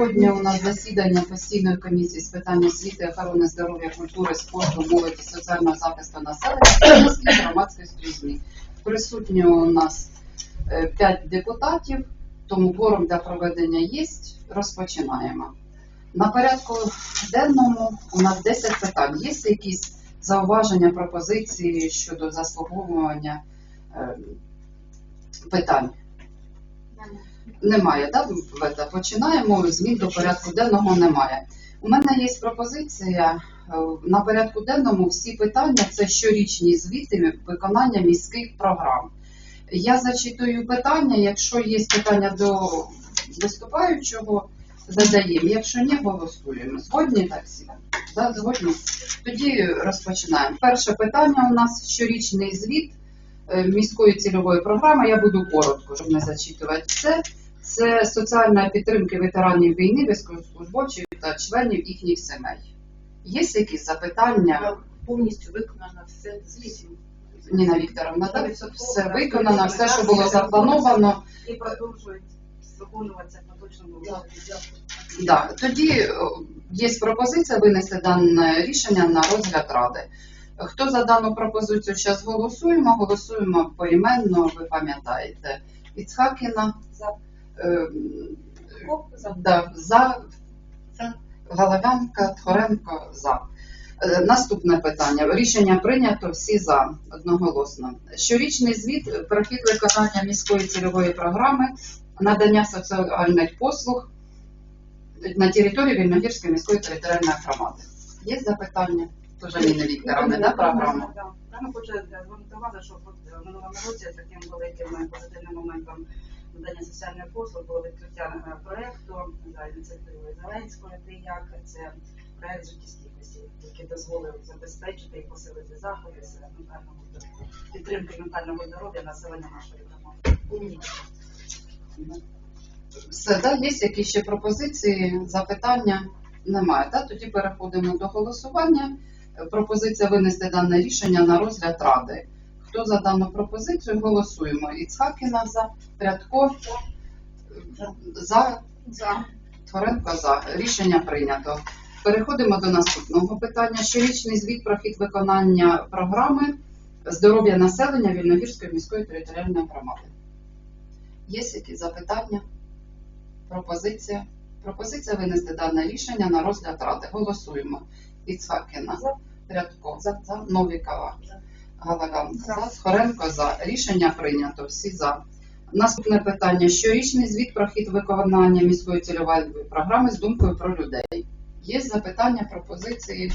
Сьогодні у нас засідання постійної комісії з питань освіти, охорони здоров'я, культури, спорту, молоді, соціального захисту населення та громадської служби. Присутні у нас е, п'ять депутатів, тому форум для проведення є. Розпочинаємо. На порядку денному у нас 10 питань. Є якісь зауваження, пропозиції щодо заслуговування е, питань? Немає, так? Да? Починаємо. Змін до порядку денного немає. У мене є пропозиція е, на порядку денному всі питання це щорічні звіти виконання міських програм. Я зачитую питання. Якщо є питання до виступаючого, задаємо. Якщо ні, голосуємо. Згодні так всі? Да, згодні. Тоді розпочинаємо. Перше питання у нас щорічний звіт е, міської цільової програми. Я буду коротко, щоб не зачитувати все. Це соціальна підтримка ветеранів війни, військовослужбовців та членів їхніх сімей. Є якісь запитання? повністю виконано все звітів. Ніна Вікторовна, так? Все виконано, все, що було заплановано. І продовжують виконуватися по точному Да. Да. Тоді є пропозиція винести дане рішення на розгляд ради. Хто за дану пропозицію зараз голосуємо? Голосуємо поіменно, ви пам'ятаєте. Іцхакіна За. Е, За. да, за, Головянка, Тхоренко за. Е, Наступне питання. Рішення прийнято, всі за одноголосно. Щорічний звіт про хід виконання міської цільової програми надання соціальних послуг на території Вільногірської міської територіальної громади. Є запитання? Тоже Ніна Вікторовна, да, програма? Я хочу звернути увагу, що от в минулому році таким великим позитивним моментом надання соціальних послуг було відкриття проекту за ініціативою Зеленської «Ти як» це проект життєстійкості, який дозволив забезпечити і посилити заходи з ментального здоров'я, підтримки ментального здоров'я населення нашої громади. Все, да? Є якісь ще пропозиції, запитання? Немає. Да? Тоді переходимо до голосування. Пропозиція винести дане рішення на розгляд ради. Хто за дану пропозицію, голосуємо. Іцхакіна за, Рядко за, За. Творенко за. Рішення прийнято. Переходимо до наступного питання. Щорічний звіт про хід виконання програми здоров'я населення Вільногірської міської територіальної громади. Є якісь запитання? Пропозиція? Пропозиція винести дане рішення на розгляд ради. Голосуємо. Іцхакіна. За. Рядко. За. за. Новікова. За. Галаган. За. За. Схоренко за. Рішення прийнято. Всі за. Наступне питання. Щорічний звіт про хід виконання міської цільової програми з думкою про людей. Є запитання, пропозиції?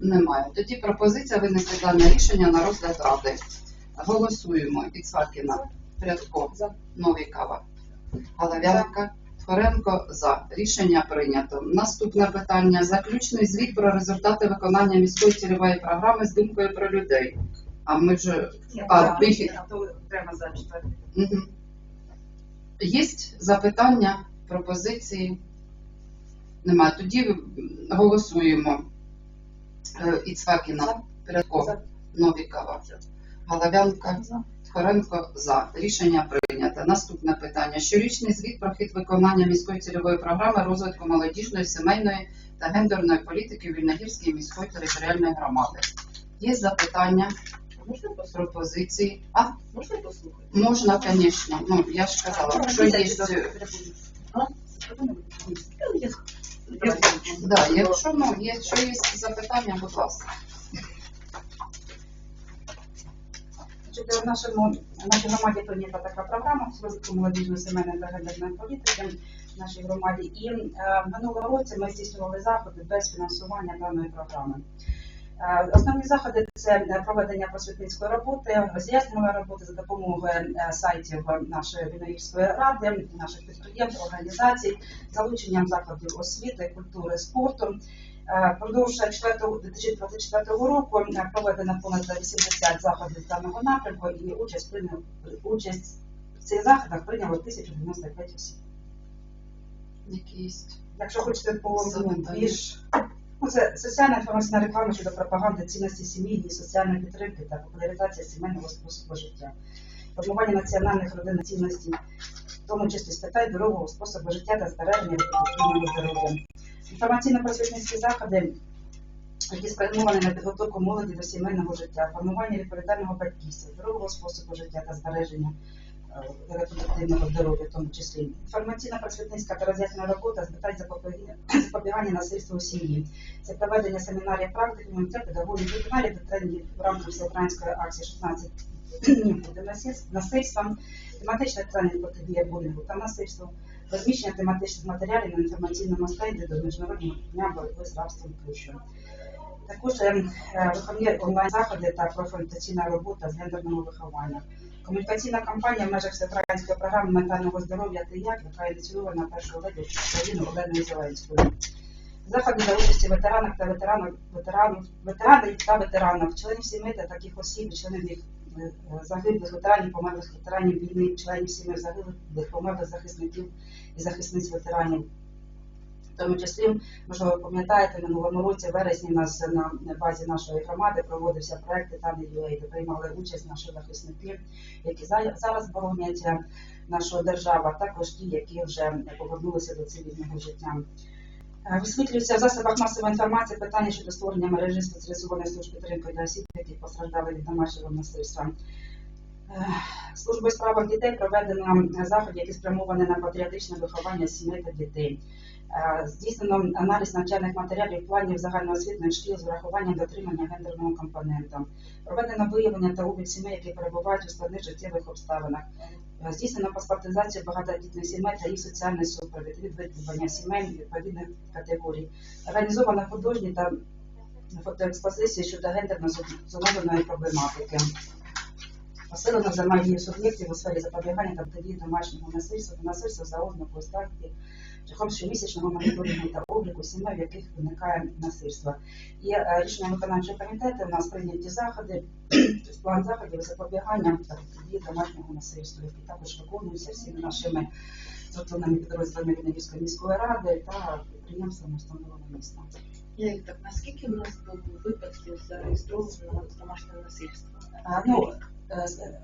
Немає. Тоді пропозиція винести дане рішення на розгляд ради. Голосуємо. Іцхакіна. Рядко. За. Новікова. Головянка. За. Рішення прийнято. Наступне питання. Заключний звіт про результати виконання міської цільової програми з думкою про людей. А ми вже А, А, вихід. то прямо за. Угу. Є запитання, пропозиції? Немає. Тоді голосуємо. Е, Іцхакіна, Рядкова, За. Новікова, Головянка, За. За. Рішення прийнято. Наступне питання. Щорічний звіт про хід виконання міської цільової програми розвитку молодіжної, сімейної та гендерної політики Вільногірської міської територіальної громади. Є запитання, Можна пропозиції? А? Можна послухати? Можна, звісно. Ну, я ж казала, якщо є. Да, якщо, ну, якщо є запитання, будь ласка. Значить, в нашому нашій громаді прийнята така програма з розвитку молодіжної сімейної та гендерної політики в нашій громаді. І е, в минулому році ми здійснювали заходи без фінансування даної програми. Е, Основні заходи це проведення просвітницької роботи, роз'яснювальної роботи за допомогою е, сайтів нашої Віногірської ради, наших підприємств, організацій, залученням закладів освіти, культури, спорту. Е, Продовж 4 2024 року е, проведено понад 80 заходів з даного напрямку і участь прийняв участь в цих заходах прийняло 1095 осіб. Якісь Якщо хочете по більш ну, це соціальна інформаційна реклама щодо пропаганди цінності сім'ї, її соціальної підтримки та популяризація сімейного способу життя, формування національних родинних цінностей, в тому числі з питань здорового способу життя та збереження здоров'я. Інформаційно-просвітницькі заходи, які спрямовані на підготовку молоді до сімейного життя, формування відповідального батьківства, здорового способу життя та збереження е, репродуктивного здоров'я, в тому числі інформаційно-просвітницька та роз'яснена робота з питань запобігання, насильству у сім'ї. Це проведення семінарів практикумів для педагогів, вебінарів та тренingів в рамках всеукраїнської акції 16 днів проти насильства, тематичних тренінг протидія булінгу та насильству, розміщення тематичних матеріалів на інформаційному стенді до Міжнародного дня боротьби з рабством тощо. Також е, е, виховні онлайн-заходи та профорієнтаційна робота з гендерного виховання. Комунікаційна кампанія в межах всеукраїнської програми ментального здоров'я «Ти як», яка ініційована першою леді України Оленою Зеленською. Заходи за участі ветеранок та ветеранів, ветеранів, ветеранів та ветеранів, членів сімей та таких осіб, членів їх загиблих ветеранів, померлих ветеранів війни, членів сімей загиблих, померлих захисників і захисниць ветеранів. В тому числі, можливо, ви пам'ятаєте, минулому році, в вересні, нас на базі нашої громади проводився проект «Титани UA», де приймали участь наші захисники, які зараз боронять е, нашу державу, а також ті, які вже повернулися до цивільного життя. Е, Висвітлюється в засобах масової інформації питання щодо створення мережі спеціалізованої служби підтримки для осіб, які постраждали від домашнього насильства. Е, Службою у справах дітей проведено заходи, які спрямовані на патріотичне виховання сімей та дітей. Е, Здійснено аналіз навчальних матеріалів, планів загальноосвітніх шкіл з врахуванням дотримання гендерного компоненту. Проведено виявлення та облік сімей, які перебувають у складних життєвих обставинах. Е, Здійснено паспортизацію багатодітних сімей та їх соціальний супровід, відвідування сімей відповідних категорій. Організовано художні та фотоекспозиції щодо гендерно зумовленої проблематики. Посилено взаємодію суб'єктів у сфері запобігання та протидії домашнього насильства та насильства за ознакою статті шляхом щомісячного моніторингу та обліку сімей, в яких виникає насильство. І рішення виконавчого комітету у нас прийняті заходи, план заходів запобігання та протидії домашнього насильства, які також виконуються всіми нашими структурними підрозділами Вінницької міської ради та підприємствами установленого міста. Так, наскільки в нас було випадків зареєстрованого домашнього насильства? Е, Ну,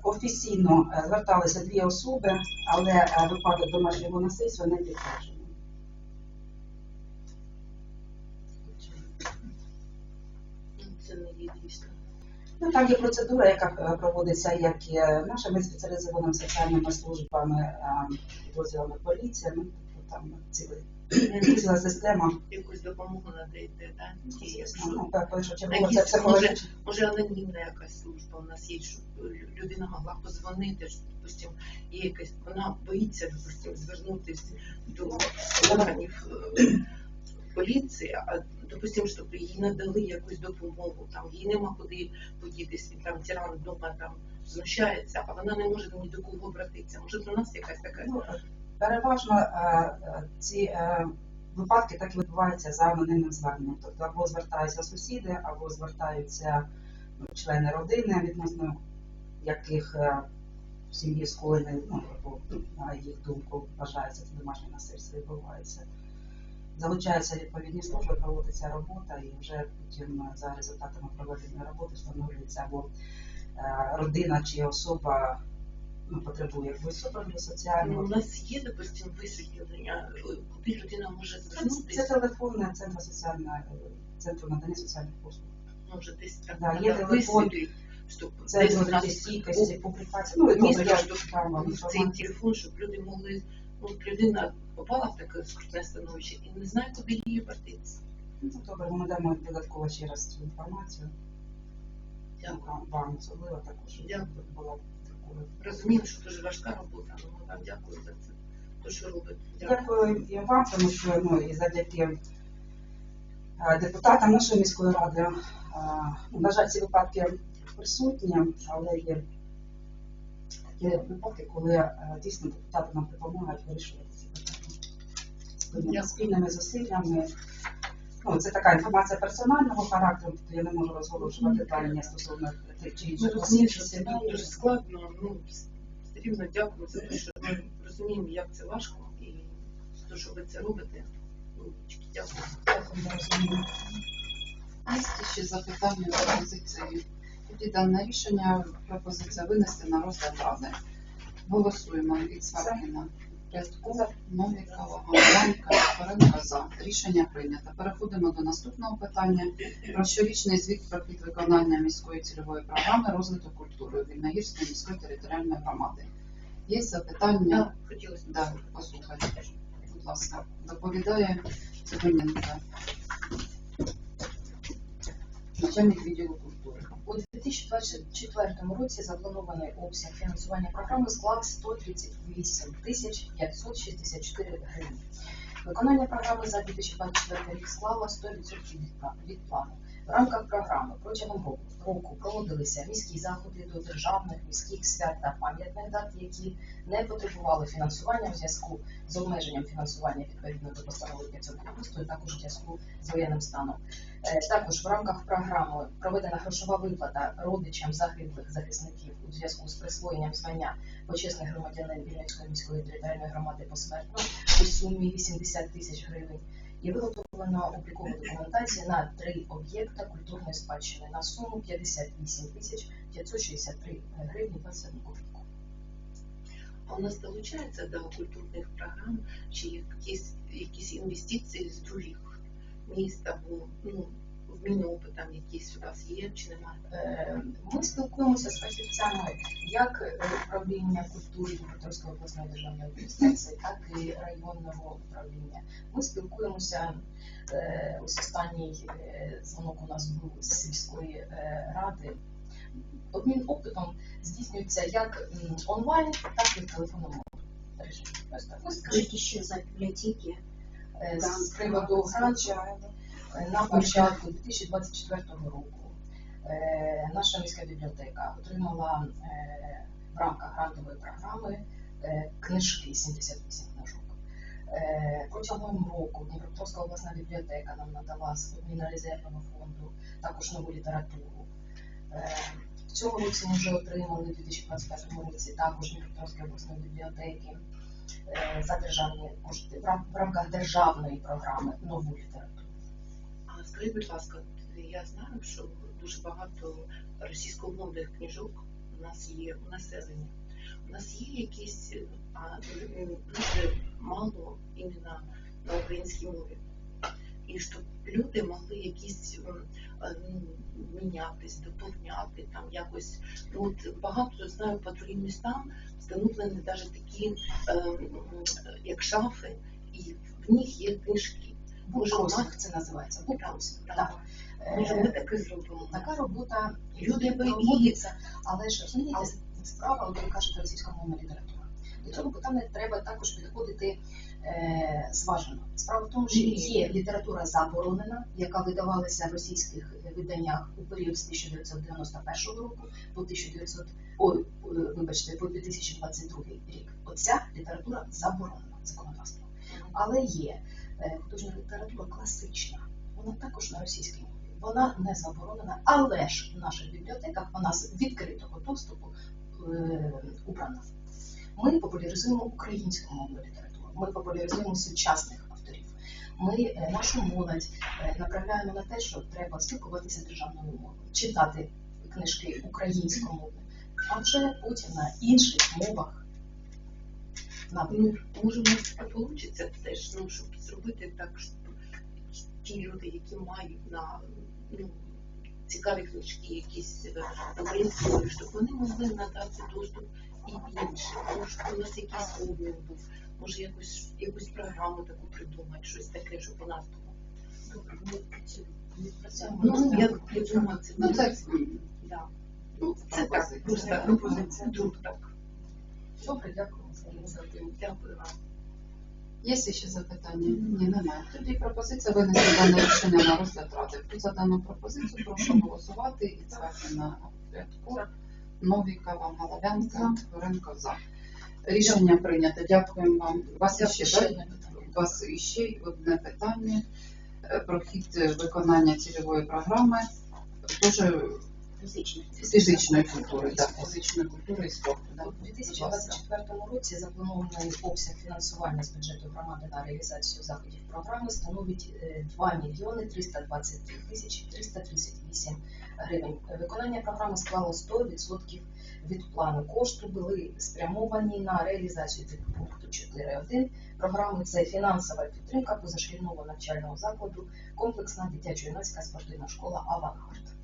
офіційно е, зверталися дві особи, але е, випадок домашнього насильства не підтверджений. Ну, Це не є дійсно. Ну, там є процедура, яка е, проводиться як е, нашими спеціалізованими соціальними службами, е, підрозділами поліції, ну, тобто там ціла, ціла система. Якусь допомогу надаєте, так? Звісно, ну, так, першочергово це психологічна. Може, анонімна якась служба у нас є, щоб людина могла позвонити, що, допустим, є якась, вона боїться, допустим, звернутися до органів е, поліції, а допустим, щоб їй надали якусь допомогу, там їй нема куди подітися, там тиран вдома там знущається, а вона не може ні до кого обратитися. Може, до нас якась така Ну, Переважно е, е, ці е, випадки так і відбуваються за анонімним зверненням. Тобто або звертаються сусіди, або звертаються ну, члени родини, відносно яких в сім'ї скоєне, ну, на їх думку, вважається це домашнє насильство відбувається. Залучаються відповідні служби, проводиться робота, і вже потім за результатами проведення роботи встановлюється або родина чи особа потребує якогось супроводу Ну, соціального. у нас є, допустим, висвітлення, е, куди людина може Це, це звернутися, телефонне центр соціального центру надання соціальних послуг. може десь там Да, є телефон, Це стійкості, публікації. Ну, Ну, місто, що в цей телефон, щоб люди могли, ну, людина попала в таке скрутне становище і не знає, куди її обратитися. Ну, добре, ми надамо додатково ще раз цю інформацію. Дякую. Вам особливо також. Дякую. Була Розумію, що дуже важка робота, але ми вам дякую за це, те, що робите. Дякую. Дякую і вам, тому що ну, і завдяки е, депутатам нашої міської ради, е, на жаль, ці випадки присутні, але є такі випадки, коли е, дійсно депутати нам допомагають вирішувати ці питання. Спільними зусиллями. Ну, це така інформація персонального характеру, тобто я не можу розголошувати дані стосовно тих чи інших осіб, що це дуже складно, ну, все рівно дякую за те, що ми розуміємо, як це важко, і те, що ви це робите. Ну, Дякую. Дякую за. Є ще запитання пропозиції. Тоді дане рішення пропозиція винести на розгляд ради. Голосуємо від Сваркіна. Рядкова, Новікова, Галянка, Форенко за. Рішення прийнято. Переходимо до наступного питання про щорічний звіт про хід виконання міської цільової програми розвитку культури Вільногірської міської територіальної громади. Є запитання? Да, хотілося. Да, послухайте. Будь ласка, доповідає Цивильненка. Начальник відділу культури. У 2024 році запланований обсяг фінансування програми склав 138 тисяч 564 гривень. Виконання програми за 2024 рік склало 100% від від плану. В рамках програми протягом року, проводилися міські заходи до державних міських свят та пам'ятних дат, які не потребували фінансування в зв'язку з обмеженням фінансування відповідно до постанови 590 і також у зв'язку з воєнним станом. Е, Також в рамках програми проведена грошова виплата родичам загиблих захисників у зв'язку з присвоєнням звання почесних громадянин Вінницької міської територіальної громади посмертно у сумі 80 тисяч гривень. І виготовлена облікова документація на три об'єкта культурної спадщини на суму 58 тисяч 563 гривні 21 копійку. А у нас долучається до культурних програм чи якісь, якісь інвестиції з других міст або ну, в Мінопи там якісь у вас є чи немає? Е, Ми спілкуємося з фахівцями як е, управління культури Дніпропетровської обласної державної адміністрації, так і районного управління. Ми спілкуємося. е, Ось останній дзвонок у нас був з сільської ради. Обмін опитом здійснюється як онлайн, так і в телефонному режимі. Ось так. Ось Скажите еще за библиотеки. Е, з приводу грантів на початку 2024 року е, наша міська бібліотека отримала е, в рамках грантової програми е, книжки 78 книжок. Протягом року Дніпропетровська обласна бібліотека нам надала з резервного фонду також нову літературу. В цьому році ми вже отримали у 2025 році також Дніпропетровської обласної бібліотеки за державні в рамках державної програми нову літературу. Скажіть, будь ласка, я знаю, що дуже багато російськомовних книжок у нас є у населення. У нас є якісь, е, а дуже мало іменно на українській мові. І щоб люди могли якісь е, ну, мінятись, доповняти там якось. Ну, от багато знаю по другим містам встановлені навіть такі, е, як шафи, і в них є книжки. Може, у це називається. Букросінг. Так. Може, ми таке зробимо. Така робота Люди проводиться, але ж розумієте, справа, от ви кажете, російськомовна література. До цього питання треба також підходити е, зважено. Справа в тому, що є література заборонена, яка видавалася в російських виданнях у період з 1991 року по 1900, ой, е, вибачте, по 2022 рік. Оця література заборонена законодавством. Але є художня література класична, вона також на російській мові. Вона не заборонена, але ж в наших бібліотеках вона з відкритого доступу е, убрана. Ми популяризуємо українську мовну літературу, ми популяризуємо сучасних авторів. Ми е, нашу молодь е, направляємо на те, що треба спілкуватися державною мовою, читати книжки українськомовними, а вже потім на інших мовах. Ну, може, у нас це вийде теж, ну, щоб зробити так, щоб ті люди, які мають на ну, цікаві книжки, якісь е, мові, щоб вони могли надати доступ і іншим. Може, у нас якийсь обмін був, може якусь, якусь програму таку придумати, щось таке, щоб у нас було. Добре. Ну, над я, цим. я думаю, це Ну, це да. ну, це так, просто пропозиція. Вдруг так. Добре, дякую за ініціативу. Дякую вам. Є ще запитання? Ні, немає. Тоді пропозиція винести дане рішення на розгляд ради. Хто за дану пропозицію, прошу голосувати і це на рядку. Новікова, Головянка, Горенко за. Рішення прийнято. Дякуємо вам. У вас є ще, одне питання. У вас ще одне питання е, про хід виконання цільової програми. Дуже фізичних. фізичної культури, так, фізичної культури і спорту. Да. У 2024 році запланований обсяг фінансування з бюджету громади на реалізацію заходів програми становить е, 2 мільйони 323 тисячі 338 гривень. Виконання програми склало 100% від плану. Кошти були спрямовані на реалізацію підпункту 4.1 програми. Це фінансова підтримка позашкільного навчального закладу, комплексна дитячо-юнацька спортивна школа «Авангард».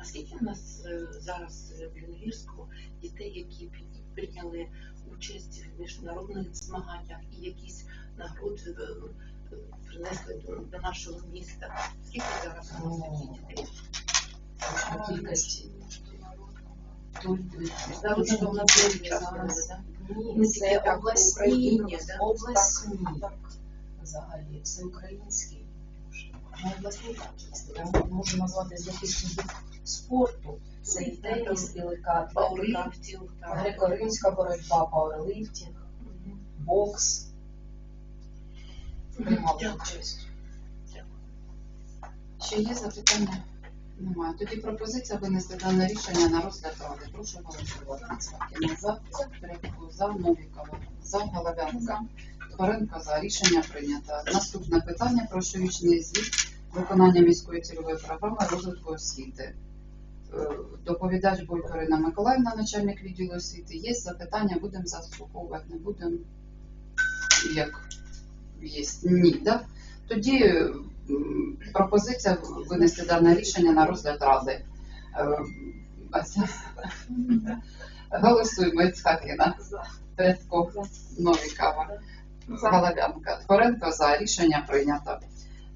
А скільки у нас е, зараз е, в Юнгірську дітей, які прийняли участь в міжнародних змаганнях і якісь нагороди е, принесли до, нашого міста? Скільки зараз у нас таких дітей? Точна кількість Міжнародного у нас зараз. Ні, Ну, це так, обласні, обласні взагалі, це українські. Я можу назвати з яких видів спорту. Це і теніс, і легка греко-римська боротьба, пауерліфтинг, бокс. Приймали Дякую. участь. Ще є запитання? Немає. Тоді пропозиція винести дане рішення на розгляд ради. Прошу голосувати. За, Тряпко за, Новікова за, Головянка, Тхоренко за. Рішення прийнято. Наступне питання про щорічний звіт виконання міської цільової програми розвитку освіти. Е, Доповідач Бойко Ірина Миколаївна, начальник відділу освіти. Є запитання, будемо заслуховувати, не будемо. Як є? Ні, так? Тоді пропозиція винести дане рішення на розгляд ради. Е, Голосуємо Іцхакіна, Тряско, Новікова, Головянка, Тхоренко за рішення прийнято.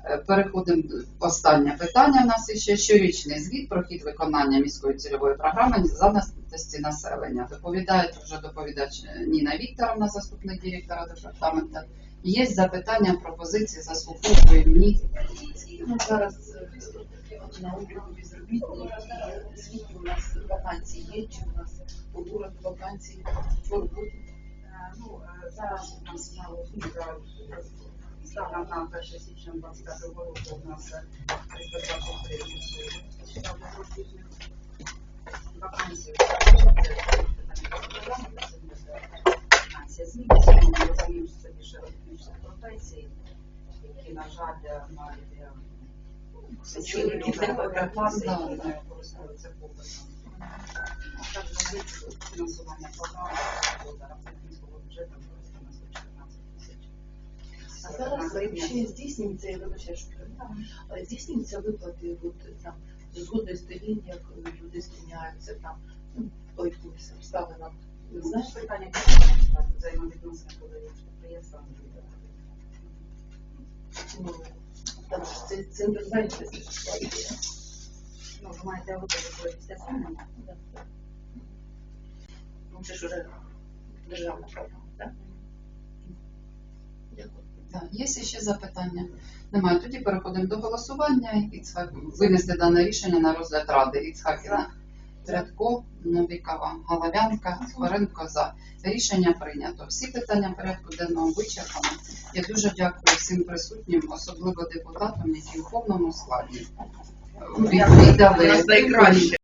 Е, Переходимо до останнє питання. У нас ще щорічний звіт про хід виконання міської цільової програми зайнятості населення. Доповідає вже доповідач Ніна Вікторовна, заступник директора департаменту. Є запитання, пропозиції, заслуховуємо ні. Ну, зараз е, на обліку безробітні і скільки у нас вакансій є, чи у нас побурок вакансій по роботі? Е, Ну, е, зараз у нас на освіта станом на 1 січня 25 року у нас е, 323 щодо безробітних вакансій. Вакансія зміниться, ми розуміємо, що це більше робітничих професій, які, на жаль, мають е, Да, не користуються попитом. Так, фінансування програми А зараз ще здійснюється, я вибачаю, що перебиваю, але здійснюються виплати от, там, згодою сторін, як люди звільняються там, ну, по якимось обставинам. Ви Знаєш, питання взаємовідносини подають підприємства. ну, там ж це центр зайнятості сплачує. Ну, ви маєте виплати після звільнення. Ну, це ж уже державна програма, так? Є ще запитання? Немає. Тоді переходимо до голосування. Іцхак винести дане рішення на розгляд ради. Іцхакіна, Трядко, Новікова, Головянка, Тхоренко за. Рішення прийнято. Всі питання порядку денного вичерпано. Я дуже дякую всім присутнім, особливо депутатам, які в повному складі відвідали.